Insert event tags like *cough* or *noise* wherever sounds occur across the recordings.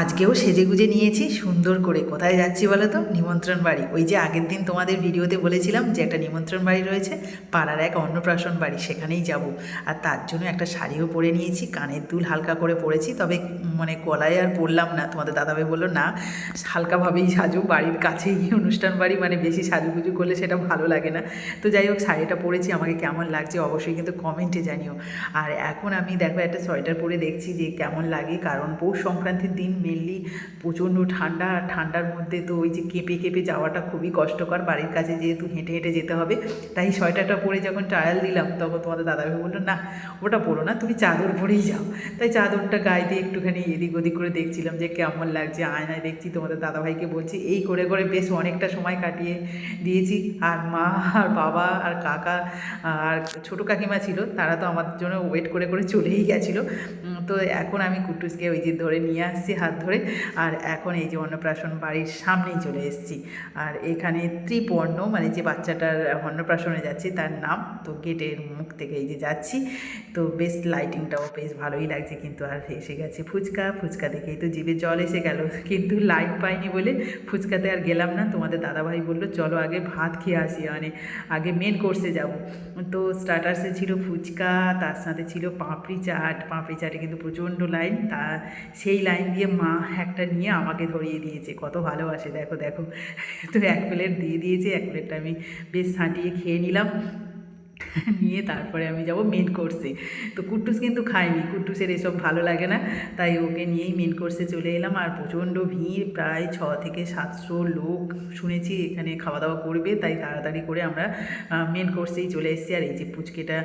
আজকেও সেজে গুজে নিয়েছি, সুন্দর করে। কোথায় যাচ্ছি বলো তো নিমন্ত্রণ বাড়ি। ওই যে আগের দিন তোমাদের ভিডিওতে বলেছিলাম যে একটা নিমন্ত্রণ বাড়ি রয়েছে, পাড়ার এক অন্নপ্রাশন বাড়ি, সেখানেই যাব। আর তার জন্য একটা শাড়িও পরে নিয়েছি, কানের দুল হালকা করে পরেছি, তবে মানে গলায় আর পরলাম না। তোমাদের দাদাভাই বলল, না, হালকাভাবেই সাজু, বাড়ির কাছেই অনুষ্ঠান বাড়ি মানে বেশি সাজুগুজু করলে সেটা ভালো লাগে না। তো যাই হোক, শাড়িটা পরেছি, আমাকে কেমন লাগছে অবশ্যই কিন্তু কমেন্টে জানিও। আর এখন আমি দেখো একটা সোয়েটার পরে দেখছি যে কেমন লাগে, কারণ পৌষ সংক্রান্তির দিন মেনলি প্রচণ্ড ঠান্ডা, ঠান্ডার মধ্যে তো ওই যে কেঁপে কেঁপে যাওয়াটা খুবই কষ্টকর। বাড়ির কাছে যেহেতু হেঁটে হেঁটে যেতে হবে, তাই সোয়েটারটা পরে যখন ট্রায়াল দিলাম, তখন তোমাদের দাদাভাই বলল, না, ওটা পরো না, তুমি চাদর পরেই যাও। তাই চাদরটা গায়ে দিয়ে একটুখানি এদিক ওদিক করে দেখছিলাম যে কেমন লাগছে। আয়নায় দেখছি তোমাদের দাদাভাইকে বলছি, এই করে করে বেশ অনেকটা সময় কাটিয়ে দিয়েছি। আর মা, আর বাবা, আর কাকা, আর ছোটো কাকিমা ছিল, তারা তো আমার জন্য ওয়েট করে করে চলেই গেছিল। তো এখন আমি কুটুসকে ওই যে ধরে নিয়ে আসছি হাত ধরে। আর এখন এই যে অন্নপ্রাশন বাড়ির সামনেই চলে এসেছি। আর এখানে ত্রিপর্ণ মানে যে বাচ্চাটার অন্নপ্রাশনে যাচ্ছে তার নাম তো গেটের মুখ থেকে এই যে যাচ্ছি। তো বেশ লাইটিংটাও বেশ ভালোই লাগছে কিন্তু আর এসে গেছে ফুচকা। ফুচকা দেখেই তো জিভে জল এসে গেল। কিন্তু লাইট পাইনি বলে ফুচকাতে আর গেলাম না। তোমাদের দাদাভাই বলল, চলো আগে ভাত খেয়ে আসি মানে আগে মেন কোর্সে যাব। তো স্টার্টার্সে ছিল ফুচকা, তার সাথে ছিল পাঁপড়ি চাট। পাঁপড়ি চাটে কিন্তু প্রচণ্ড লাইন, তা সেই লাইন দিয়ে মা একটা নিয়ে আমাকে ধরিয়ে দিয়েছে। কত ভালোবাসে, দেখো দেখো। তো এক প্লেট দিয়ে দিয়েছে, এক প্লেটটা আমি বেশ ছাঁটিয়ে খেয়ে নিলাম। নিয়ে তারপরে আমি যাব মেন কোর্সে তো কুট্টুস কিন্তু খায়নি, কুট্টুসের এসব ভালো লাগে না, তাই ওকে নিয়েই মেন কোর্সে চলে এলাম। আর প্রচণ্ড ভিড়, প্রায় ছ থেকে সাতশো লোক শুনেছি এখানে খাওয়া দাওয়া করবে, তাই তাড়াতাড়ি করে আমরা মেন কোর্সেই চলে এসেছি। আর এই যে পুচকেটা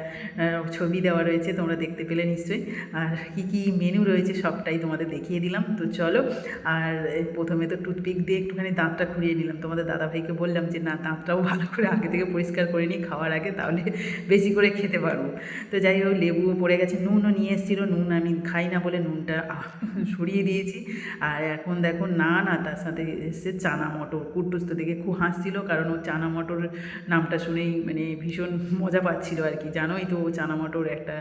ছবি দেওয়া রয়েছে, তোমরা দেখতে পেলে নিশ্চয়ই। আর কী কী মেনু রয়েছে সবটাই তোমাদের দেখিয়ে দিলাম। তো চলো, আর প্রথমে তো টুথপিক দিয়ে একটুখানি দাঁতটা খুঁড়িয়ে নিলাম। তোমাদের দাদাভাইকে বললাম যে, না, দাঁতটাও ভালো করে আগে থেকে পরিষ্কার করে নিই খাওয়ার আগে, তাহলে বেশি করে খেতে পারব তো যাই হোক, লেবুও পড়ে গেছে। নুনও নিয়ে এসেছিল। নুন আমি খাই না বলে নুনটা *laughs* সরিয়ে দিয়েছি। আর এখন দেখো, না না, তার সাথে এসছে চানা মটর। কুট্টুস তো দেখে খুব হাসছিল, কারণ ও চানা মটর নামটা শুনেই মানে ভীষণ মজা পাচ্ছিল আর কি। জানোই তো চানা মটর একটা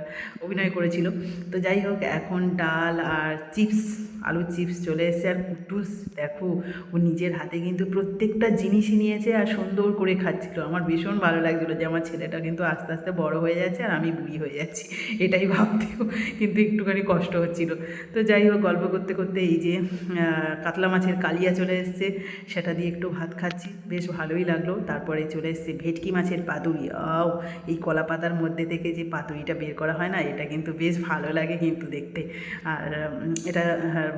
অভিনয় করেছিল। তো যাই হোক, এখন ডাল আর চিপস, আলুর চিপস চলে এসেছে। আর কুট্টুস, দেখো, ও নিজের হাতে কিন্তু প্রত্যেকটা জিনিসই নিয়েছে আর সুন্দর করে খাচ্ছিল। আমার ভীষণ ভালো লাগছিল যে আমার ছেলেটা কিন্তু আস্তে আস্তে আস্তে বড় হয়ে যাচ্ছে আর আমি বুড়ি হয়ে যাচ্ছি, এটাই ভাবতেও কিন্তু একটুখানি কষ্ট হচ্ছিল। তো যাই হোক, গল্প করতে করতে এই যে কাতলা মাছের কালিয়া চলে এসছে, সেটা দিয়ে একটু ভাত খাচ্ছি, বেশ ভালোই লাগল। তারপরে চলে এসছে ভেটকি মাছের পাতুরি। আও, এই কলা পাতার মধ্যে থেকে যে পাতুরিটা বের করা হয় না, এটা কিন্তু বেশ ভালো লাগে কিন্তু দেখতে। আর এটা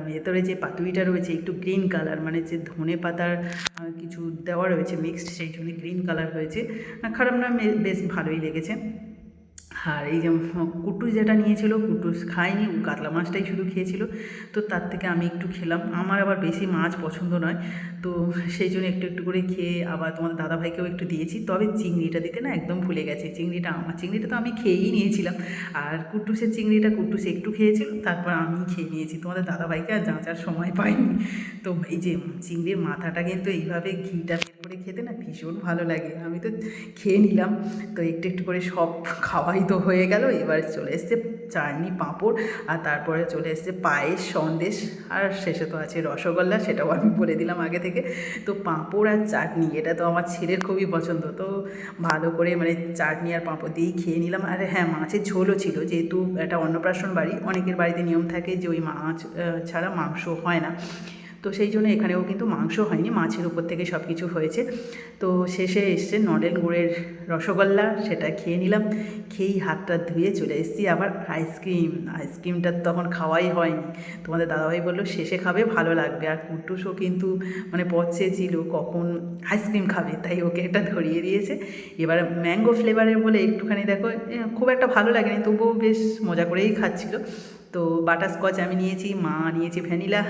ভেতরে যে পাতুরিটা রয়েছে, একটু গ্রিন কালার মানে যে ধনে পাতার কিছু দেওয়া রয়েছে মিক্সড সেই জন্য গ্রিন কালার হয়েছে। খারাপ না বেশ ভালোই লেগেছে। আর এই যে কুটুস যেটা নিয়েছিল, কুটুস খায়নি কাতলা মাছটাই শুধু খেয়েছিল। তো তার থেকে আমি একটু খেলাম। আমার আবার বেশি মাছ পছন্দ নয়। তো সেই জন্য একটু একটু করে খেয়ে আবার তোমার দাদাভাইকেও একটু দিয়েছি। তবে চিংড়িটা দিতে না একদম ভুলে গেছে। চিংড়িটা আমার, চিংড়িটা তো আমি খেয়েই নিয়েছিলাম। আর কুটুসের চিংড়িটা কুটুস একটু খেয়েছিল, তারপর আমি খেয়ে নিয়েছি। তোমাদের দাদাভাইকে আর যাঁচার সময় পাইনি। তো এই যে চিংড়ির মাথাটা কিন্তু এইভাবে ঘিটা খেতে না ভীষণ ভালো লাগে। আমি তো খেয়ে নিলাম। তো একটু একটু করে সব খাওয়াই তো হয়ে গেল। এবার চলে এসছে চাটনি, পাঁপড় আর তারপরে চলে এসছে পায়েস, সন্দেশ আর শেষে তো আছে রসগোল্লা, সেটাও আমি বলে দিলাম আগে থেকে। তো পাঁপড় আর চাটনি, এটা তো আমার ছেলের খুবই পছন্দ। তো ভালো করে মানে চাটনি আর পাঁপড় দিয়েই খেয়ে নিলাম। আর হ্যাঁ মাছের ঝোলও ছিল। যেহেতু একটা অন্নপ্রাশন বাড়ি, অনেকের বাড়িতে নিয়ম থাকে যে ওই মাছ ছাড়া মাংস হয় না। তো সেই জন্য এখানেও কিন্তু মাংস হয়নি, মাছের উপর থেকে সব কিছু হয়েছে। তো শেষে এসছে নলেন গুড়ের রসগোল্লা, সেটা খেয়ে নিলাম। খেয়েই হাতটা ধুয়ে চলে এসেছি আবার আইসক্রিম। আইসক্রিমটা তখন খাওয়াই হয়নি। তোমাদের দাদাভাই বলল, শেষে খাবে, ভালো লাগবে। আর কুট্টুসও কিন্তু মানে পচে ছিল কখন আইসক্রিম খাবে, তাই ওকে এটা ধরিয়ে দিয়েছে। এবার ম্যাঙ্গো ফ্লেভারের বলে একটুখানি দেখো খুব একটা ভালো লাগেনি, তবুও বেশ মজা করেই খাচ্ছিল। তো বাটারস্কচ আমি নিয়েছি, মা নিয়েছি ভ্যানিলা,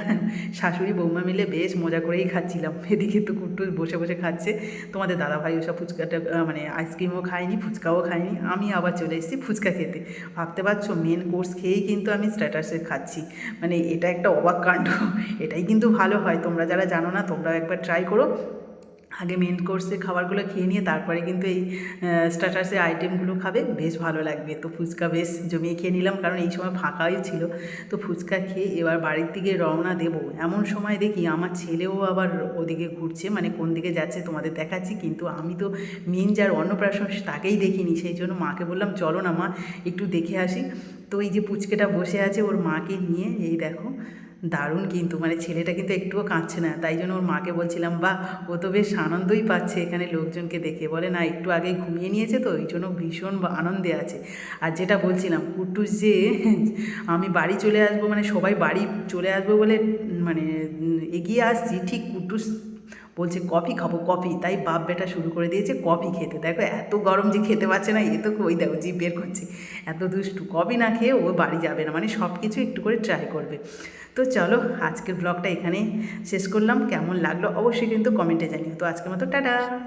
শাশুড়ি বৌমা মিলে বেশ মজা করেই খাচ্ছিলাম। এদিকে তো কুট্টু বসে বসে খাচ্ছে। তোমাদের দাদাভাই ওসব ফুচকাটা মানে আইসক্রিমও খায়নি, ফুচকাও খায়নি। আমি আবার চলে এসেছি ফুচকা খেতে। ভাবতে পারছ মেন কোর্স খেয়েই কিন্তু আমি স্ট্যাটাসে খাচ্ছি। মানে এটা একটা অবাক কাণ্ড। এটাই কিন্তু ভালো হয়। তোমরা যারা জানো না, তোমরাও একবার ট্রাই করো। আগে মেন কোর্সে খাবারগুলো খেয়ে নিয়ে তারপরে কিন্তু এই স্টার্টার্সের আইটেমগুলো খাবে। বেশ ভালো লাগবে। তো ফুচকা বেশ জমিয়ে খেয়ে নিলাম, কারণ এই সময় ফাঁকাই ছিল। তো ফুচকা খেয়ে এবার বাড়ির দিকে রওনা দেব। এমন সময় দেখি আমার ছেলেও আবার ওদিকে ঘুরছে মানে কোন দিকে যাচ্ছে তোমাদের দেখাচ্ছি, কিন্তু আমি তো মেন যার অন্নপ্রাশন তাকেই দেখিনি। সেই জন্য মাকে বললাম, চলো না মা, একটু দেখে আসি। তো এই যে পুচকেটা বসে আছে ওর মাকে নিয়ে, এই দেখো দারুণ কিন্তু মানে ছেলেটা কিন্তু একটুও কাঁদছে না। তাই জন্য ওর মাকে বলছিলাম বা ও তো বেশ আনন্দই পাচ্ছে এখানে লোকজনকে দেখে। বলে, না, একটু আগে ঘুমিয়ে নিয়েছে তো ওই জন্য ভীষণ আনন্দে আছে। আর যেটা বলছিলাম কুটুস যে, আমি বাড়ি চলে আসব মানে সবাই বাড়ি চলে আসব বলে মানে এগিয়ে আসছি, ঠিক কুটুস বলছে, কফি খাব, কফি। তাই বাপ বেটা শুরু করে দিয়েছে কফি খেতে। দেখো, এত গরম যে খেতে পারছে না, এ তো ওই দেখো, জিভ বের করছে। এত দুষ্টু, কফি না খেয়ে ও বাড়ি যাবে না মানে সব কিছু একটু করে ট্রাই করবে। তো চলো, আজকের ব্লগটা এখানে শেষ করলাম। কেমন লাগল অবশ্যই কিন্তু কমেন্টে জানিও। তো আজকের মতো, টাটা!